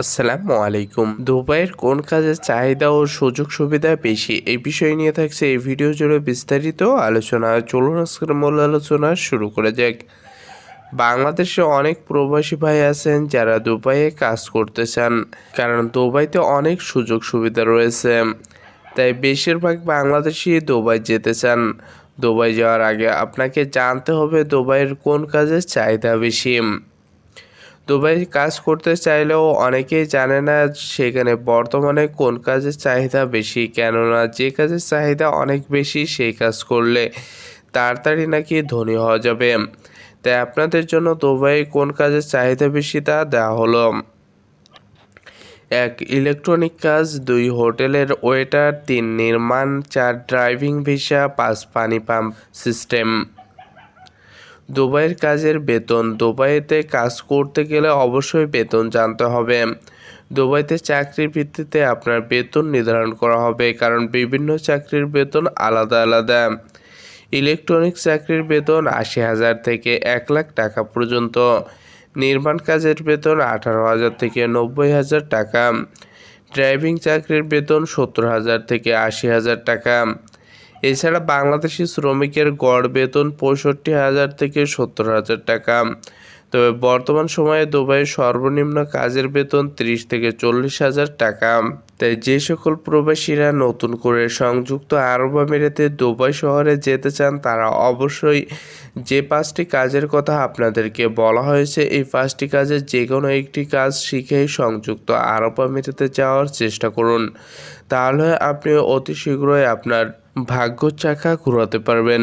আসসালামু আলাইকুম। দুবাইয়ের কোন কাজের চাহিদা ও সুযোগ সুবিধা বেশি? এই বিষয় নিয়ে থাকছে এই ভিডিও জুড়ে বিস্তারিত আলোচনা। চলুন আজকের মূল আলোচনা শুরু করে যাক। বাংলাদেশে অনেক প্রবাসী ভাই আছেন যারা দুবাইয়ে কাজ করতে চান, কারণ দুবাইতে অনেক সুযোগ সুবিধা রয়েছে। তাই বেশিরভাগ বাংলাদেশি দুবাই যেতে চান। দুবাই যাওয়ার আগে আপনাকে জানতে হবে দুবাইয়ের কোন কাজের চাহিদা বেশি। দুবাই কাজ করতে চাইলেও অনেকেই জানে না সেখানে বর্তমানে কোন কাজের চাহিদা বেশি, কেননা যে কাজের চাহিদা অনেক বেশি সেই কাজ করলে তাড়াতাড়ি নাকি ধনী হওয়া যাবে। তাই আপনাদের জন্য দুবাই কোন কাজের চাহিদা বেশি তা দেওয়া হলো। এক, ইলেকট্রনিক কাজ, দুই, হোটেলের ওয়েটার, তিন, নির্মাণ, চার, ড্রাইভিং ভিসা, পাঁচ, পানি পাম্প সিস্টেম। দুবাইয়ের কাজের বেতন, দুবাইতে কাজ করতে গেলে অবশ্যই বেতন জানতে হবে। দুবাইতে চাকরির ভিত্তিতে আপনার বেতন নির্ধারণ করা হবে, কারণ বিভিন্ন চাকরির বেতন আলাদা আলাদা। ইলেকট্রনিক চাকরির বেতন আশি হাজার থেকে এক লাখ টাকা পর্যন্ত। নির্মাণ কাজের বেতন আঠারো হাজার থেকে নব্বই হাজার টাকা। ড্রাইভিং চাকরির বেতন সত্তর হাজার থেকে আশি হাজার টাকা। এছাড়া বাংলাদেশি শ্রমিকের গড় বেতন পঁয়ষট্টি হাজার থেকে সত্তর হাজার টাকা। তবে বর্তমান সময়ে দুবাইয়ের সর্বনিম্ন কাজের বেতন ত্রিশ থেকে চল্লিশ হাজার টাকা। তাই যে সকল প্রবাসীরা নতুন করে সংযুক্ত আরব আমিরাতে দুবাই শহরে যেতে চান, তারা অবশ্যই যে পাঁচটি কাজের কথা আপনাদেরকে বলা হয়েছে, এই পাঁচটি কাজের যে কোনো একটি কাজ শিখেই সংযুক্ত আরব আমিরাতে যাওয়ার চেষ্টা করুন। তাহলে আপনি অতি শীঘ্রই আপনার ভাগ্য চাকা ঘোরাতে পারবেন।